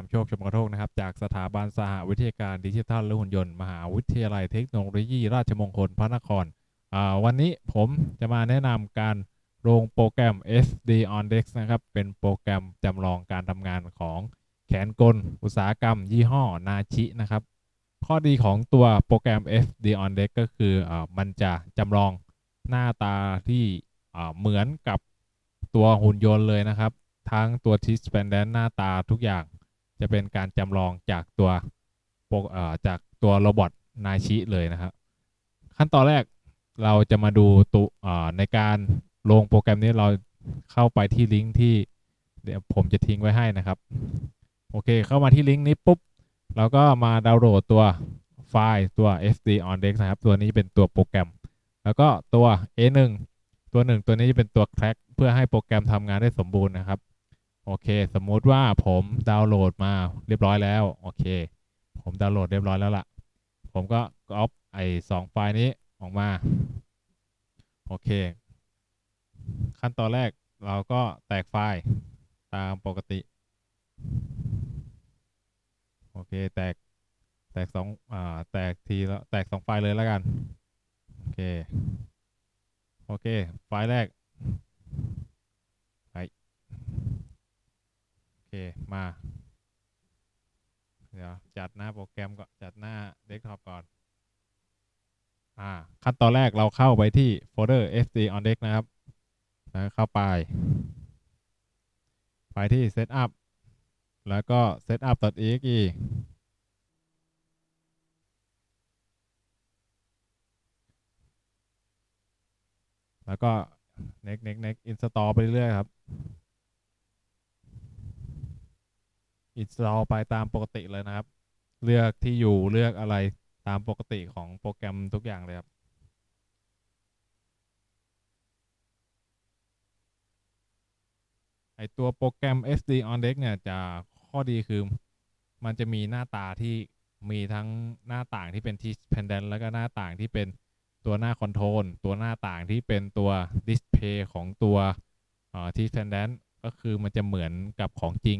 ามโชคชมกระโทกนะครับ จากสถาบันสหวิทยาการดิจิทัลและหุ่นยนต์ มหาวิทยาลัยเทคโนโลยี ราชมงคลพระนครอ่าวันนี้ผมจะมาแนะนำการลงโปรแกรม SD on Dex นะครับ เป็นโปรแกรมจำลองการทำงานของแขนกล อุตสาหกรรม ยี่ห้อนาชินะครับ ข้อดีของตัวโปรแกรม SD on Deck ก็คืออามันจะจำลองหน้าตาที่อ่าเหมือนกับตัวหุ่นยนต์เลยนะครับ ทั้งตัว t ิส p e n d a n t หน้าตาทุกอย่าง จะเป็นการจำลองจากตัวโปรเอ่อจากตัวโรบอทนาชิเลยนะครับ ขั้นตอนแรกเราจะมาดูตัวในการลงโปรแกรมนี้เราเข้าไปที่ลิงก์ที่เดี๋ยวผมจะทิ้งไว้ให้นะครับ โอเค เข้ามาที่ลิงก์นี้ปุ๊บเราก็มาดาวน์โหลดตัวไฟล์ตัว SD on Dex นะครับ ตัวนี้เป็นตัวโปรแกรม แล้วก็ตัว A1 ตัวหนึ่งตัวนี้จะเป็นตัว crack เพื่อให้โปรแกรมทำงานได้สมบูรณ์นะครับ โอเค สมมุติว่าผมดาวน์โหลดมาเรียบร้อยแล้ว โอเค ผมดาวน์โหลดเรียบร้อยแล้วล่ะ ผมก็ก๊อปไอ้สองไฟล์นี้ออกมา โอเค ขั้นตอนแรกเราก็แตกไฟล์ตามปกติ โอเค แตก แตกสองอ่า แตกทีแล้วแตกสองไฟล์เลยแล้วกัน โอเค โอเค ไฟล์แรก ไป โอ เค มา เดี๋ยว จัดหน้าโปรแกรมก่อนจัดหน้าเดสก์ท็อปก่อน อ่า ขั้นตอนแรกเราเข้าไปที่โฟลเดอร์ SD on deck นะครับ แล้วเข้าไป ไปที่ setup แล้วก็ setup.exe แล้วก็ next next next install ไปเรื่อยๆครับ install ไปตามปกติเลยนะครับ เลือกที่อยู่เลือกอะไรตามปกติของโปรแกรมทุกอย่างเลยครับไอตัวโปรแกรม SD on Deck เนี่ยจะข้อดีคือมันจะมีหน้าตาที่มีทั้งหน้าต่างที่เป็น t pendant แล้วก็หน้าต่างที่เป็นตัวหน้าคอนโทรลตัวหน้าต่างที่เป็นตัวดิสเพย์ของตัวเอ่อ t pendant ก็คือมันจะเหมือนกับของจริง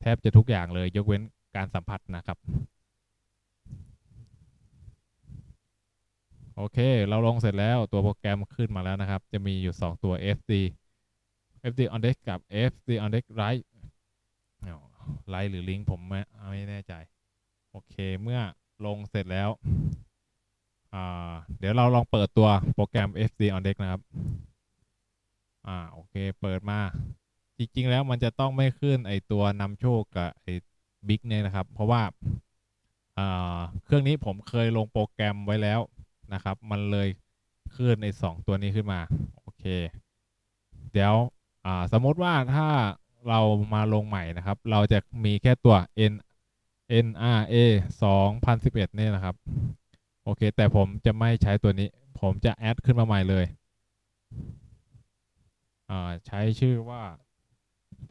แทบจะทุกอย่างเลย ยกเว้นการสัมผัสนะครับ โอเค เราลงเสร็จแล้วตัวโปรแกรมขึ้นมาแล้วนะครับ จะมีอยู่ 2 ตัว SD FD on deck กับ FD on deck right ไลท์หรือลิงก์ผมไม่ไม่แน่ใจ โอเคเมื่อลงเสร็จแล้ว เดี๋ยวเราลองเปิดตัวโปรแกรม FD on deck นะครับ อ่า โอเค เปิดมา จริงๆแล้วมันจะต้องไม่ขึ้นไอตัวนำโชคกับไอบิ๊กเนี่ยนะครับ เพราะว่าเครื่องนี้ผมเคยลงโปรแกรมไว้แล้วนะครับ มันเลยขึ้นในสองตัวนี้ขึ้นมา โอเค เดี๋ยวสมมติว่าถ้าเรามาลงใหม่นะครับ เราจะมีแค่ตัว n NRA 2011เนี่ยนะครับ โอเค แต่ผมจะไม่ใช้ตัวนี้ ผมจะแอดขึ้นมาใหม่เลย ใช้ชื่อว่า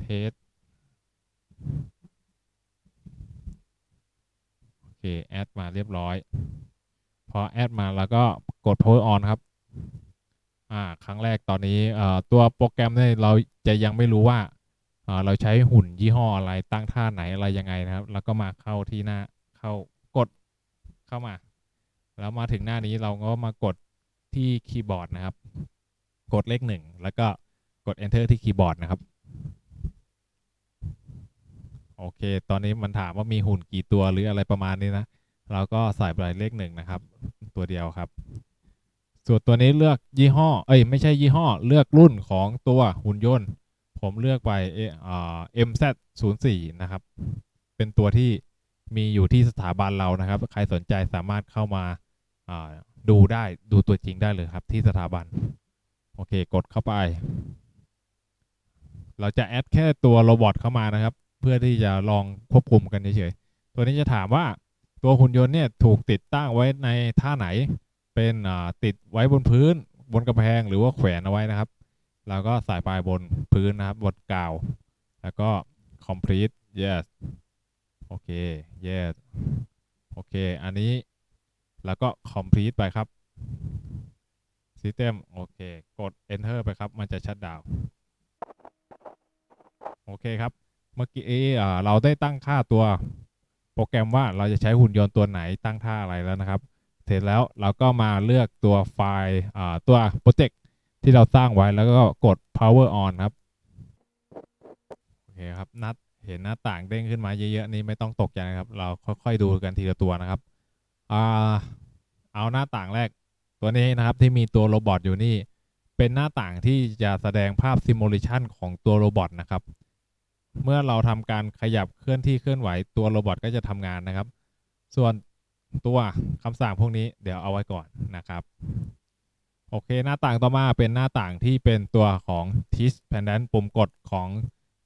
test โอเค แอดมาเรียบร้อย พอแอดมาแล้วก็กด power on ครับ อ่า ครั้งแรกตอนนี้ตัวโปรแกรมเนี่ยเราจะยังไม่รู้ว่าอ่าเราใช้หุ่นยี่ห้ออะไรตั้งท่าไหนอะไรยังไงนะครับ แล้วก็มาเข้าที่หน้าเข้ากดเข้ามา แล้วมาถึงหน้านี้เราก็มากดที่คีย์บอร์ดนะครับ กดเลขหนึ่งแล้วก็กด enter ที่คีย์บอร์ดนะครับ โอเค ตอนนี้มันถามว่ามีหุ่นกี่ตัวหรืออะไรประมาณนี้นะ เราก็ใส่ไปเลขหนึ่งนะครับ ตัวเดียวครับ ส่วนตัวนี้เลือกยี่ห้อ เอ้ยไม่ใช่ยี่ห้อ เลือกรุ่นของตัวหุ่นยนต์ ผมเลือกไปเออ่า MZ04 นะครับ เป็นตัวที่มีอยู่ที่สถาบันเรานะครับ ใครสนใจสามารถเข้ามาดูได้ดูตัวจริงได้เลยครับที่สถาบัน โอเค กดเข้าไป เราจะแอดแค่ตัวโรบอทเข้ามานะครับ พื่อที่จะลองควบคุมกันเฉยๆตัวนี้จะถามว่าตัวหุ่นยนต์เนี่ยถูกติดตั้งไว้ในท่าไหน เป็นติดไว้บนพื้น บนกำแพงหรือว่าแขวนเอาไว้นะครับเราก็ใส่ไปบนพื้นนะครับบนกาว แล้วก็ complete yes โอเค yes โอเค อันนี้แล้วก็ complete ไปครับ system โอเค กด enter ไปครับ มันจะชัดดาว โอเคครับ เมื่อกี้เออเราได้ตั้งค่าตัวโปรแกรมว่าเราจะใช้หุ่นยนต์ตัวไหนตั้งค่าอะไรแล้วนะครับ เสร็จแล้วเราก็มาเลือกตัวไฟล์ตัวโปรเจกต์ที่เราสร้างไว้แล้วก็กด power on ครับ โอเคครับนัดเห็นหน้าต่างเด้งขึ้นมาเยอะๆนี่ไม่ต้องตกใจนะครับ เราค่อยๆดูกันทีละตัวนะครับอ่าเอาหน้าต่างแรกตัวนี้นะครับที่มีตัวโรบอทอยู่นี่ เป็นหน้าต่างที่จะแสดงภาพซิมูเลชันของตัวโรบอทนะครับ เมื่อเราทำการขยับเคลื่อนที่เคลื่อนไหวตัวโรบอทก็จะทำงานนะครับ ส่วนตัวคำสั่งพวกนี้เดี๋ยวเอาไว้ก่อนนะครับ โอเคหน้าต่างต่อมาเป็นหน้าต่างที่เป็นตัวของ teach pendant ปุ่มกดของ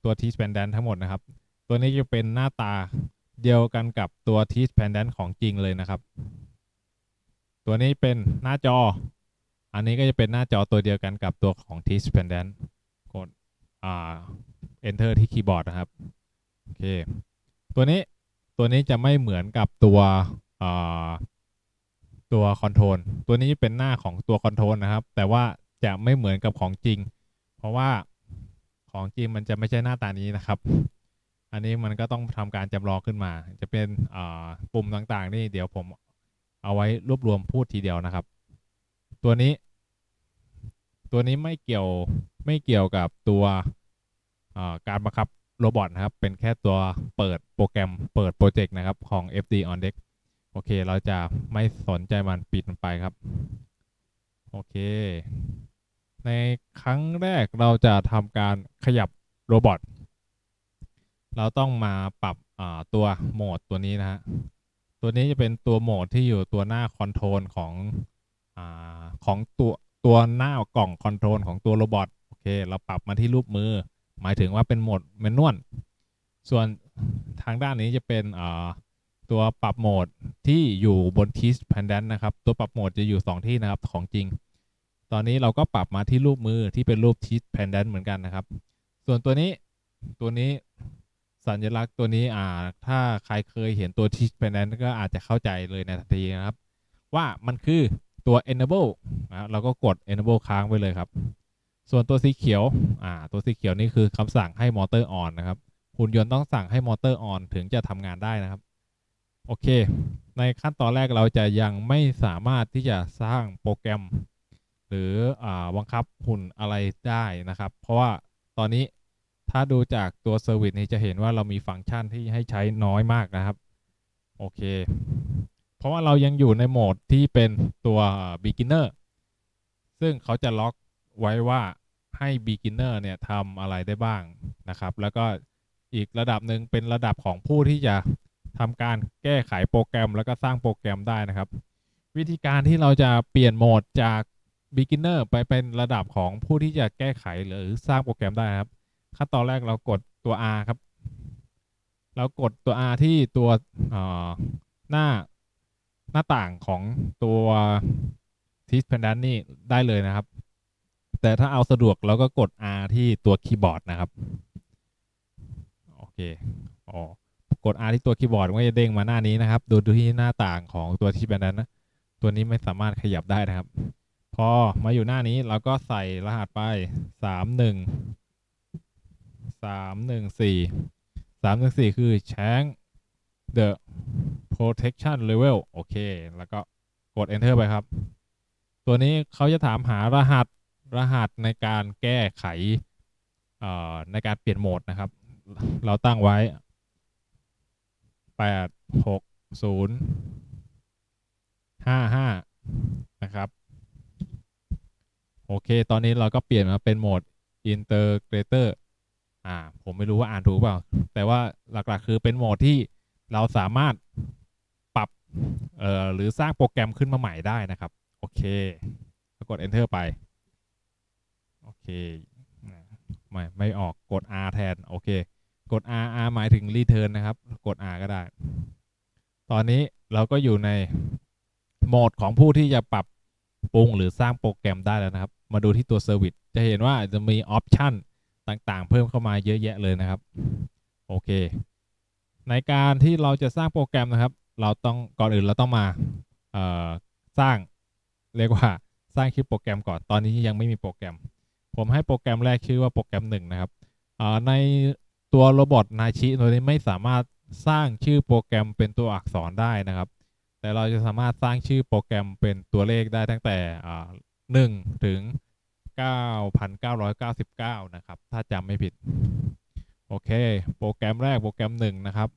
ตัว teach pendant ทั้งหมดนะครับ ตัวนี้จะเป็นหน้าตาเดียวกันกับตัว teach pendant ของจริงเลยนะครับ ตัวนี้เป็นหน้าจอ อันนี้ก็จะเป็นหน้าจอตัวเดียวกันกับตัวของ teach pendant กดอ่า enter ที่คีย์บอร์ดนะครับโอเคตัวนี้ตัวนี้จะไม่เหมือนกับตัวตัวคอนโทรลตัวนี้เป็นหน้าของตัวคอนโทรลนะครับ แต่ว่าจะไม่เหมือนกับของจริง เพราะว่าของจริงมันจะไม่ใช่หน้าตานี้นะครับ อันนี้มันก็ต้องทำการจำลองขึ้นมา จะเป็นปุ่มต่างๆ นี่เดี๋ยวผมเอาไว้รวบรวมพูดทีเดียวนะครับ ตัวนี้ ตัวนี้ไม่เกี่ยวไม่เกี่ยวกับตัว การบังคับโรบอทนะครับ เป็นแค่ตัวเปิดโปรแกรมเปิดโปรเจกต์นะครับของ FD on Deck โอเค เราจะไม่สนใจมันปิดมันไปครับ โอเค ในครั้งแรกเราจะทำการขยับโรบอทเราต้องมาปรับตัวโหมดตัวนี้นะฮะ ตัวนี้จะเป็นตัวโหมดที่อยู่ตัวหน้าคอนโทรลของอของตัวตัวหน้ากล่องคอนโทรลของตัวโรบอทโอเค เราปรับมาที่รูปมือ หมายถึงว่าเป็นโหมดแมนนวลส่วนทางด้านนี้จะเป็นตัวปรับโหมดที่อยู่บน Teach Pendant นะครับ ตัวปรับโหมดจะอยู่ 2 ที่นะครับของจริง ตอนนี้เราก็ปรับมาที่รูปมือที่เป็นรูป Teach Pendant เหมือนกันนะครับ ส่วนตัวนี้ตัวนี้สัญลักษณ์ตัวนี้อ่าถ้าใครเคยเห็นตัว Teach Pendant ก็อาจจะเข้าใจเลยในทันทีนะครับ ว่ามันคือตัว enable นะเราก็กด enable ค้างไว้เลยครับ ส่วนตัวสีเขียวอ่าตัวสีเขียวนี่คือคำสั่งให้มอเตอร์ออนนะครับหุ่นยนต์ต้องสั่งให้มอเตอร์ออนถึงจะทำงานได้นะครับ โอเค ในขั้นตอนแรกเราจะยังไม่สามารถที่จะสร้างโปรแกรม หรืออาบังคับหุ่นอะไรได้นะครับ เพราะว่าตอนนี้ถ้าดูจากตัวเซอร์วิสนี้จะเห็นว่าเรามีฟังก์ชันที่ให้ใช้น้อยมากนะครับ โอเค เพราะว่าเรายังอยู่ในโหมดที่เป็นตัว beginner ซึ่งเขาจะล็อกไว้ว่า ให้ beginner เนี่ยทำอะไรได้บ้างนะครับ แล้วก็อีกระดับหนึ่งเป็นระดับของผู้ที่จะทำการแก้ไขโปรแกรม แล้วก็สร้างโปรแกรมได้นะครับ วิธีการที่เราจะเปลี่ยนโหมดจาก beginner ไปเป็นระดับของผู้ที่จะแก้ไขหรือสร้างโปรแกรมได้ครับ ขั้นตอนแรกเรากดตัว R ครับ เรากดตัว R ที่ตัวหน้าหน้าต่างของตัว t e a c h Pendant นี่ได้เลยนะครับ แต่ถ้าเอาสะดวกเราก็กด R ที่ตัวคีย์บอร์ดนะครับ โอเคอ๋อกด R ที่ตัวคีย์บอร์ดมันก็จะเด้งมาหน้านี้นะครับ ดูดูที่หน้าต่างของตัว t e a c h Pendant นะ ตัวนี้ไม่สามารถขยับได้นะครับ พอมาอยู่หน้านี้เราก็ใส่รหัสไปสามหนึ่งสามหนึ่งสี่สามหนึ่งสี่คือ change the protection level โอเค แล้วก็กด enter ไปครับ ตัวนี้เขาจะถามหารหัส รหัสในการแก้ไขในการเปลี่ยนโหมดนะครับ เราตั้งไว้แปดหกศูนย์ห้าห้านะครับ โอเค ตอนนี้เราก็เปลี่ยนมาเป็นโหมด integrator อ่า ผมไม่รู้ว่าอ่านถูกเปล่า แต่ว่าหลักๆ คือเป็นโหมดที่เราสามารถปรับ เอ่อ หรือสร้างโปรแกรมขึ้นมาใหม่ได้นะครับ โอเคแล้วกด enter ไป เคอ่าไม่ไม่ออกกด R แทน โอเค กด R R หมายถึง return นะครับ กด R ก็ได้ ตอนนี้เราก็อยู่ในโหมดของผู้ที่จะปรับปรุงหรือสร้างโปรแกรมได้แล้วนะครับ มาดูที่ตัว Service จะเห็นว่าจะมีออปชันต่างๆ เพิ่มเข้ามาเยอะแยะเลยนะครับ โอเค ในการที่เราจะสร้างโปรแกรมนะครับ เราต้องก่อนอื่นเราต้องมาสร้างเรียกว่าสร้างชื่อโปรแกรมก่อนตอนนี้ยังไม่มีโปรแกรม ผมให้โปรแกรมแรกชื่อว่าโปรแกรมหนึ่งนะครับในตัวโรบอทนาชิตัวนี้ไม่สามารถสร้างชื่อโปรแกรมเป็นตัวอักษรได้นะครับ แต่เราจะสามารถสร้างชื่อโปรแกรมเป็นตัวเลขได้ตั้งแต่หนึ่งถึง 9,999 นะครับ ถ้าจำไม่ผิด โอเค โปรแกรมแรกโปรแกรมหนึ่งนะครับ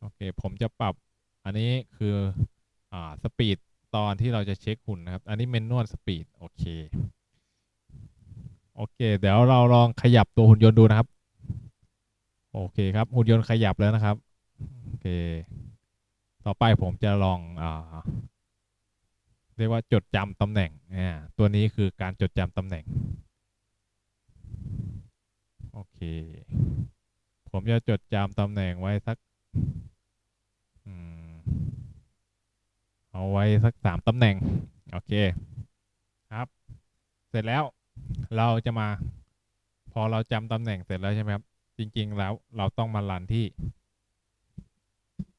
โอเค ผมจะปรับอันนี้คืออ่าสปีดตอนที่เราจะเช็คหุ่นนะครับ อันนี้เมนนวลสปีด โอเค โอเค เดี๋ยวเราลองขยับตัวหุ่นยนต์ดูนะครับ โอเคครับ หุ่นยนต์ขยับแล้วนะครับ โอเค ต่อไปผมจะลองอ่าเรียกว่าจดจำตำแหน่งอ่าตัวนี้คือการจดจำตำแหน่ง โอเค ผมจะจดจำตำแหน่งไว้สักเอาไว้สักสามตำแหน่ง โอเค ครับ เสร็จแล้ว เราจะมา พอเราจำตำแหน่งเสร็จแล้วใช่ไหมครับ จริง ๆ แล้วเราต้องมารันที่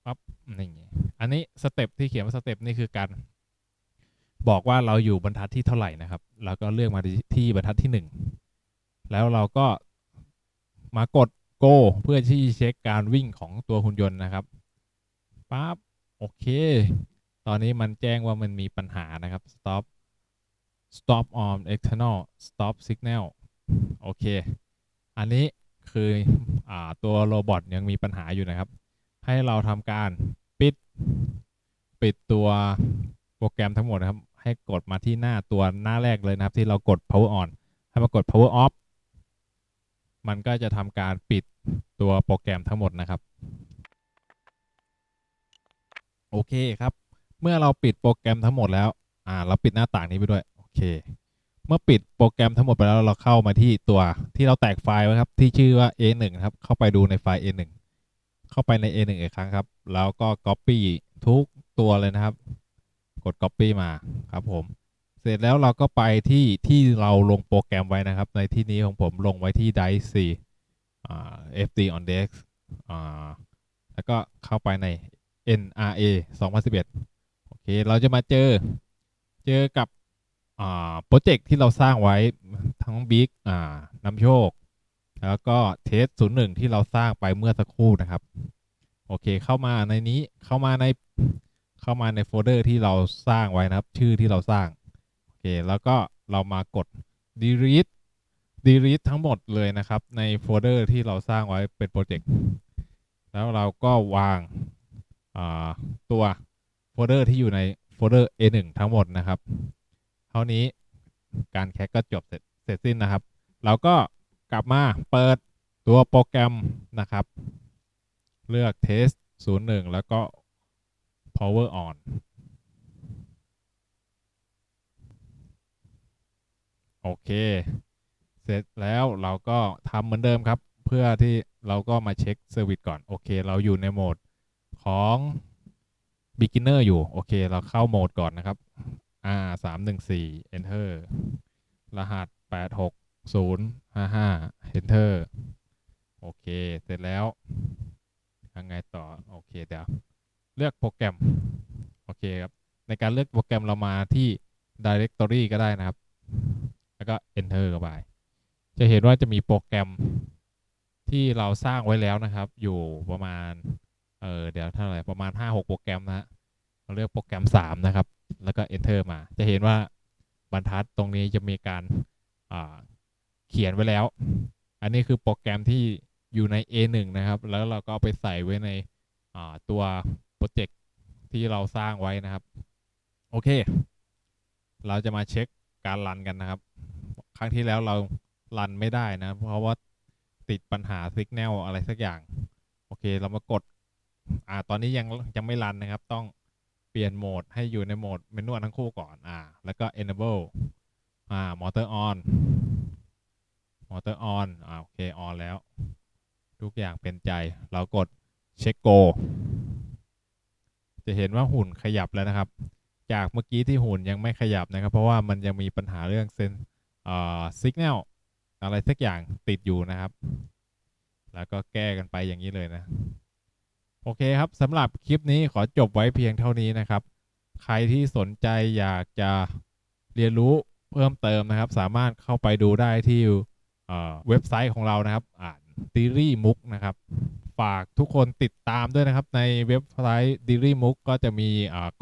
ปั๊บนี่อันนี้สเต็ปที่เขียนว่าสเต็ปนี่คือการบอกว่าเราอยู่บรรทัดที่เท่าไหร่นะครับเราก็เลือกมาที่บรรทัดที่หนึ่งแล้วเราก็มากด go เพื่อที่เช็คการวิ่งของตัวหุ่นยนต์นะครับปั๊บโอเค ตอนนี้มันแจ้งว่ามันมีปัญหานะครับ stop stop on external stop signal โอเค อันนี้คืออ่าตัวโรบอทยังมีปัญหาอยู่นะครับ ให้เราทำการปิด ปิดตัวโปรแกรมทั้งหมดนะครับ ให้กดมาที่หน้าตัวหน้าแรกเลยนะครับ ที่เรากด power on ให้มากด power off มันก็จะทำการปิดตัวโปรแกรมทั้งหมดนะครับ โอเคครับ เมื่อเราปิดโปรแกรมทั้งหมดแล้ว อ่า เราปิดหน้าต่างนี้ไปด้วย เค เมื่อปิดโปรแกรมทั้งหมดไปแล้วเราเข้ามาที่ตัวที่เราแตกไฟล์ไว้ครับ ที่ชื่อว่า A1 ครับ เข้าไปดูในไฟล์ A1 เข้าไปใน A1 อีกครั้งครับ แล้วก็ Copy ทุกตัวเลยนะครับ กด Copy มาครับผม เสร็จแล้วเราก็ไปที่ที่เราลงโปรแกรมไว้นะครับ ในที่นี้ของผมลงไว้ที่ Dice 4อ่า FD on Dex แล้วก็เข้าไปใน NRA 2011 โอเค เราจะมาเจอ เจอกับ โปรเจกต์ที่เราสร้างไว้ทั้ง Big อ่านำโชค แล้วก็เทส01ที่เราสร้างไปเมื่อสักครู่นะครับ โอเคเข้ามาในนี้เข้ามาในเข้ามาในโฟลเดอร์ที่เราสร้างไว้นะครับ ชื่อที่เราสร้าง โอเค แล้วก็เรามากด delete delete ทั้งหมดเลยนะครับ ในโฟลเดอร์ที่เราสร้างไว้เป็นโปรเจกต์แล้วเราก็วางอ่าตัวโฟลเดอร์ที่อยู่ในโฟลเดอร์ A1 ทั้งหมดนะครับ ท่านี้การแคคก็จบเสร็จเสร็จสิ้นนะครับ เราก็กลับมาเปิดตัวโปรแกรมนะครับ เลือก test 01 แล้วก็ power on โอเค เสร็จแล้วเราก็ทำเหมือนเดิมครับ เพื่อที่เราก็มาเช็คเซอร์วิสก่อน โอเค เราอยู่ในโหมดของ beginner อยู่ โอเค เราเข้าโหมดก่อนนะครับ R 3 1 4 enter รหัส8 6 0 5 5 enter โอเค เสร็จแล้วยังไงต่อ โอเค เดี๋ยว เลือกโปรแกรม โอเคครับ ในการเลือกโปรแกรมเรามาที่ directory ก็ได้นะครับ แล้วก็ enter เข้าไป จะเห็นว่าจะมีโปรแกรมที่เราสร้างไว้แล้วนะครับ อยู่ประมาณ เออเดี๋ยวเท่าไหร่ ประมาณ 5-6 โปรแกรมนะฮะเราเลือกโปรแกรม 3 นะครับ แล้วก็ enter มา จะเห็นว่าบรรทัดตรงนี้จะมีการเขียนไว้แล้ว อันนี้คือโปรแกรมที่อยู่ใน A1 นะครับ แล้วเราก็ไปใส่ไว้ในตัวโปรเจกต์ที่เราสร้างไว้นะครับ โอเค เราจะมาเช็คการรันกันนะครับ ครั้งที่แล้วเรารันไม่ได้นะ เพราะว่าติดปัญหาสัญญาณอะไรสักอย่าง โอเค เรามากด อ่า ตอนนี้ยังยังไม่รันนะครับ ต้อง ปลี่ยนโหมดให้อยู่ในโหมดเมนูทั้งคู่ก่อน อ่า แล้วก็ enable อ่า motor on motor on อ่า โอเค on แล้ว ทุกอย่างเป็นใจ เรากดเช็ค go จะเห็นว่าหุ่นขยับแล้วนะครับ จากเมื่อกี้ที่หุ่นยังไม่ขยับนะครับ เพราะว่ามันยังมีปัญหาเรื่องเซนเอ่อสัญญาณอะไรสักอย่างติดอยู่นะครับ แล้วก็แก้กันไปอย่างนี้เลยนะ โอเคครับสำหรับคลิปนี้ขอจบไว้เพียงเท่านี้นะครับ ใครที่สนใจอยากจะเรียนรู้เพิ่มเติมนะครับ สามารถเข้าไปดูได้ที่เว็บไซต์ของเรานะครับ อ่าน d i r y m o o c นะครับ ฝากทุกคนติดตามด้วยนะครับ ในเว็บไซต์ d i r y m o o c ก็จะมี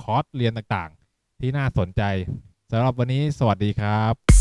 คอร์สเรียนต่างๆ ที่น่าสนใจสำหรับวันนี้สวัสดีครับ